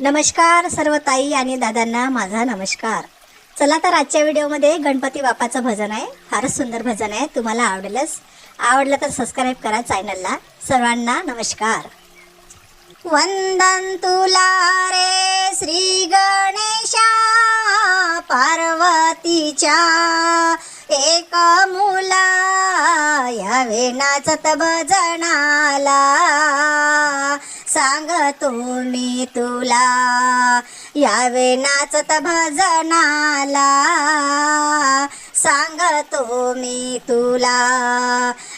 नमस्कार सर्व ताई आणि दादांना माझा नमस्कार. चला तर आजच्या व्हिडिओमध्ये गणपती बाप्पाचं भजन आहे. फारच सुंदर भजन आहे. तुम्हाला आवडेलच. आवडलं तर सबस्क्राईब करा चॅनलला सर्वांना नमस्कार. वंदन तुला रे श्री गणेशा पार्वतीच्या. एक मुला यावे नाचत भजनाला. सांग मी तुला यावे नाचत भजनाला. सांग मी तुला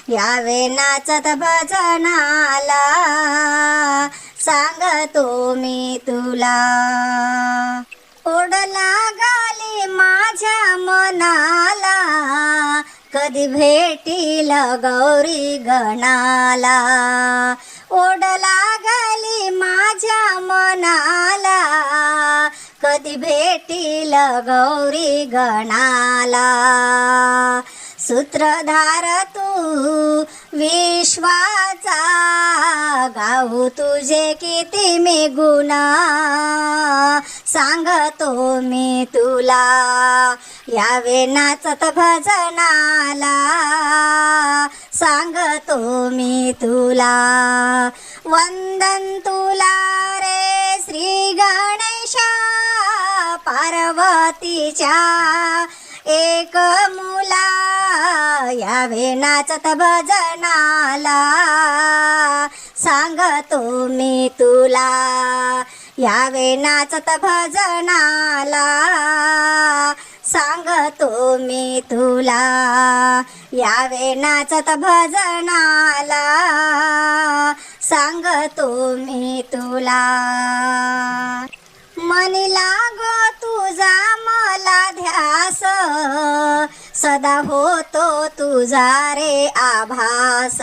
यावे नाचत भजनाला. सांग मी तुला. ओढ गाली माझ्या मनाला. कधी भेटील गौरी गणाला? ओढ लागली माझ्या मनाला. कधी भेटील गौरी गणाला? सूत्रधार तू विश्वाचा. गाऊ तुझे किती मी गुणा. सांगतो मी तुला यावे नाचत भजनाला. सांगतो मी तुला वंदन तुला रे श्री गणेशा पार्वतीच्या. एक मुला यावे नाचत भजनाला. सांगतो मी तुला यावे नाचत भजनाला सांगतो मी तुला. यावे नाचत भजनाला सांगतो मी तुला. मनी लागो तुझा मला ध्यास. सदा होतो तुझा रे आभास.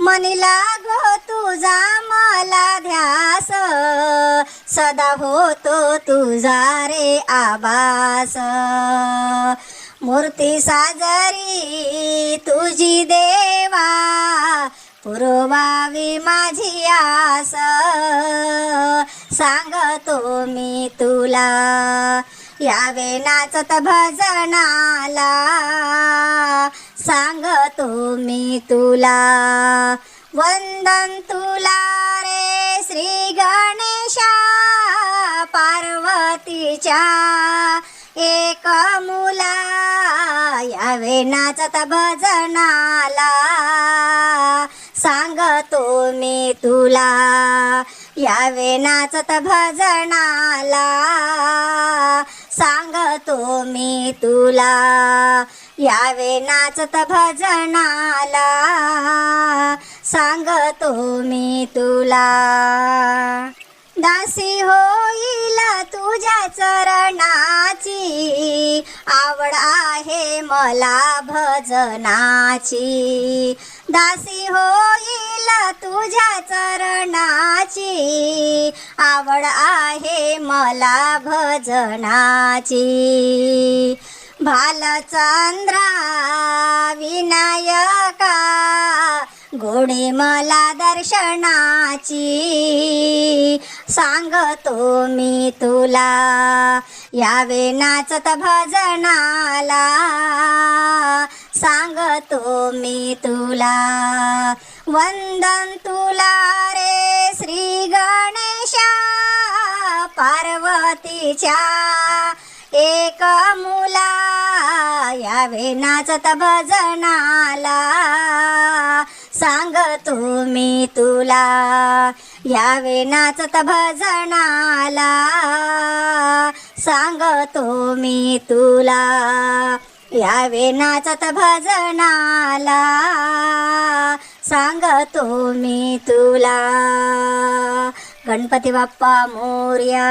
मनी लागो तुझा मला ध्यास. सदा होतो तुझा रे आभास. मूर्ती साजरी तुझी देवा पुरवावी माझी आस. सांगतो मी तुला यावे नाचत भजनाला सांगतो मी तुला. वंदन तुला रे श्री गणेशा पार्वतीच्या. एक मुला यावे नाचत भजनाला सांगतो मी तुला. यावे नाचत भजनाला सांगतो मी तुला यावे नाचत भजनाला सांगतो मी तुला. दासी होईल तुझ्या चरणाची आवड आहे मला भजनाची. दासी होईल मला तुझ्या चरणाची आवड आहे मला भजनाची. भालचंद्रा विनायका गोडी मला दर्शनाची. सांगतो मी तुला यावे नाचत भजनाला. सांगतो मी तुला वंदन तुला रे श्री गणेशा पार्वतीच्या. एक मुला यावे नाचत भजनाला. सांगतो मी तुला यावे नाचत भजनाला. सांगतो मी तुला यावे नाचत भजनाला. म्हणतो मी तुला. गणपती बाप्पा मोर्या.